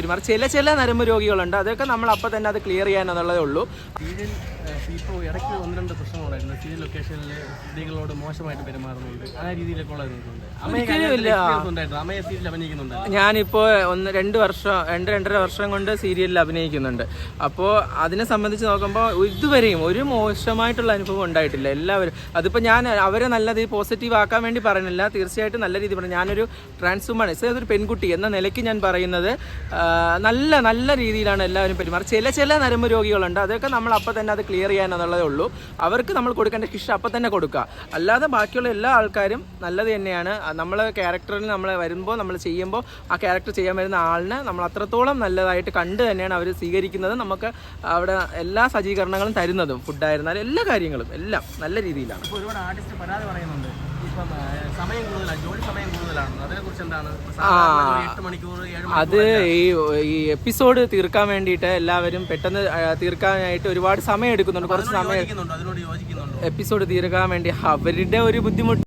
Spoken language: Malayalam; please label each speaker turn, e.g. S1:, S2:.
S1: പെരുമാറും. ചില ചില നരമ്പ് രോഗികളുണ്ട്. അതൊക്കെ നമ്മൾ അപ്പൊ തന്നെ അത് ക്ലിയർ ചെയ്യാൻ എന്നുള്ളതേ ഉള്ളൂ.
S2: ഞാനിപ്പോ ഇപ്പോൾ ഇടയ്ക്ക് ഒന്ന് രണ്ട് പ്രശ്നങ്ങളുണ്ടായിരുന്നു. സീരിയൽ ലൊക്കേഷനിൽ സ്ത്രീകളോട് മോശമായിട്ട് പെരുമാറുന്നുണ്ട്. ആ രീതിയിലൊക്കെ അമ്മയെ സീരിയൽ അഭിനയിക്കുന്നുണ്ട്
S1: ഞാനിപ്പോൾ ഒന്ന് രണ്ട് വർഷം രണ്ട് രണ്ടര വർഷം കൊണ്ട് സീരിയലിൽ അഭിനയിക്കുന്നുണ്ട്. അപ്പോ അതിനെ സംബന്ധിച്ച് നോക്കുമ്പോൾ ഇതുവരെയും ഒരു മോശമായിട്ടുള്ള അനുഭവം ഉണ്ടായിട്ടില്ല. എല്ലാവരും അതിപ്പോ ഞാൻ അവരെ നല്ലത് പോസിറ്റീവ് ആക്കാൻ വേണ്ടി പറയുന്നില്ല. തീർച്ചയായിട്ടും നല്ല രീതിയിൽ പറഞ്ഞു ഞാനൊരു ട്രാൻസ് വുമൺ അതൊരു പെൺകുട്ടി എന്ന നിലയ്ക്ക് ഞാൻ പറയുന്നത്. നല്ല നല്ല രീതിയിലാണ് എല്ലാവരും പെരുമാറി ചില ചില നരമ്പ് രോഗികളുണ്ട്. അതൊക്കെ നമ്മൾ അപ്പം തന്നെ അത് ക്ലിയർ ചെയ്യാൻ എന്നുള്ളതേ ഉള്ളൂ. അവർക്ക് നമ്മൾ കൊടുക്കേണ്ട ശിക്ഷ അപ്പം തന്നെ കൊടുക്കുക. അല്ലാതെ ബാക്കിയുള്ള എല്ലാ ആൾക്കാരും നല്ലത് തന്നെയാണ്. നമ്മൾ ക്യാരക്ടറിൽ നമ്മൾ വരുമ്പോൾ നമ്മൾ ചെയ്യുമ്പോൾ ആ ക്യാരക്ടർ ചെയ്യാൻ വരുന്ന ആളിനെ നമ്മൾ അത്രത്തോളം നല്ലതായിട്ട് കണ്ട് തന്നെയാണ് അവർ സ്വീകരിക്കുന്നത്. നമുക്ക് അവിടെ എല്ലാ സജ്ജീകരണങ്ങളും തരുന്നതും ഫുഡായിരുന്നാലും എല്ലാ കാര്യങ്ങളും എല്ലാം നല്ല രീതിയിലാണ്.
S2: ഒരുപാട് ആർട്ടിസ്റ്റ് പരാതി പറയുന്നുണ്ട്. ഇപ്പം സമയം കൂടുതലാണ് ജോലി സമയം കൂടുതലാണ്? അതിനെക്കുറിച്ച് എന്താണ്? എട്ട് മണിക്കൂർ
S1: അത് ഈ ഈ എപ്പിസോഡ് തീർക്കാൻ വേണ്ടിയിട്ട് എല്ലാവരും പെട്ടെന്ന് തീർക്കാനായിട്ട് ഒരുപാട് സമയം എടുക്കുന്നുണ്ട്. കുറച്ച് സമയം എപ്പിസോഡ് തീർക്കാൻ വേണ്ടി അവരുടെ ഒരു ബുദ്ധിമുട്ട്